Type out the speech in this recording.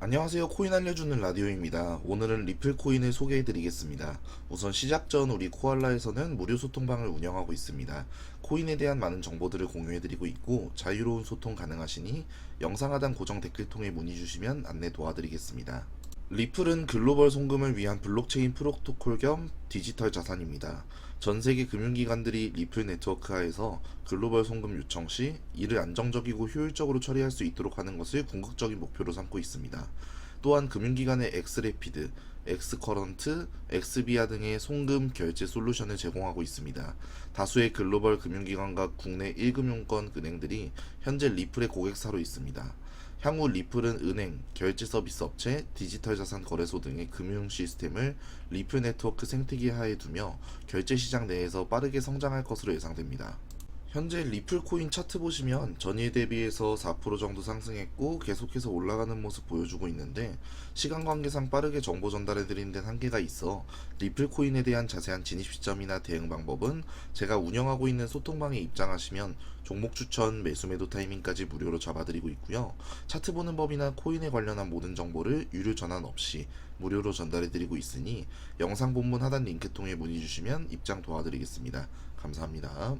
안녕하세요. 코인 알려주는 라디오입니다. 오늘은 리플 코인을 소개해 드리겠습니다. 우선 시작 전 우리 코알라에서는 무료 소통방을 운영하고 있습니다. 코인에 대한 많은 정보들을 공유해 드리고 있고 자유로운 소통 가능하시니 영상 하단 고정 댓글 통해 문의 주시면 안내 도와드리겠습니다. 리플은 글로벌 송금을 위한 블록체인 프로토콜 겸 디지털 자산입니다. 전 세계 금융기관들이 리플 네트워크 하에서 글로벌 송금 요청 시 이를 안정적이고 효율적으로 처리할 수 있도록 하는 것을 궁극적인 목표로 삼고 있습니다. 또한 금융기관의 엑스레피드, 엑스커런트, 엑스비아 등의 송금 결제 솔루션을 제공하고 있습니다. 다수의 글로벌 금융기관과 국내 1금융권 은행들이 현재 리플의 고객사로 있습니다. 향후 리플은 은행, 결제 서비스 업체, 디지털 자산 거래소 등의 금융 시스템을 리플 네트워크 생태계 하에 두며 결제 시장 내에서 빠르게 성장할 것으로 예상됩니다. 현재 리플 코인 차트 보시면 전일 대비해서 4% 정도 상승했고 계속해서 올라가는 모습 보여주고 있는데 시간 관계상 빠르게 정보 전달해 드리는 데는 한계가 있어 리플 코인에 대한 자세한 진입 시점이나 대응 방법은 제가 운영하고 있는 소통방에 입장하시면 종목 추천, 매수 매도 타이밍까지 무료로 잡아드리고 있고요. 차트 보는 법이나 코인에 관련한 모든 정보를 유료 전환 없이 무료로 전달해 드리고 있으니 영상 본문 하단 링크 통해 문의 주시면 입장 도와드리겠습니다. 감사합니다.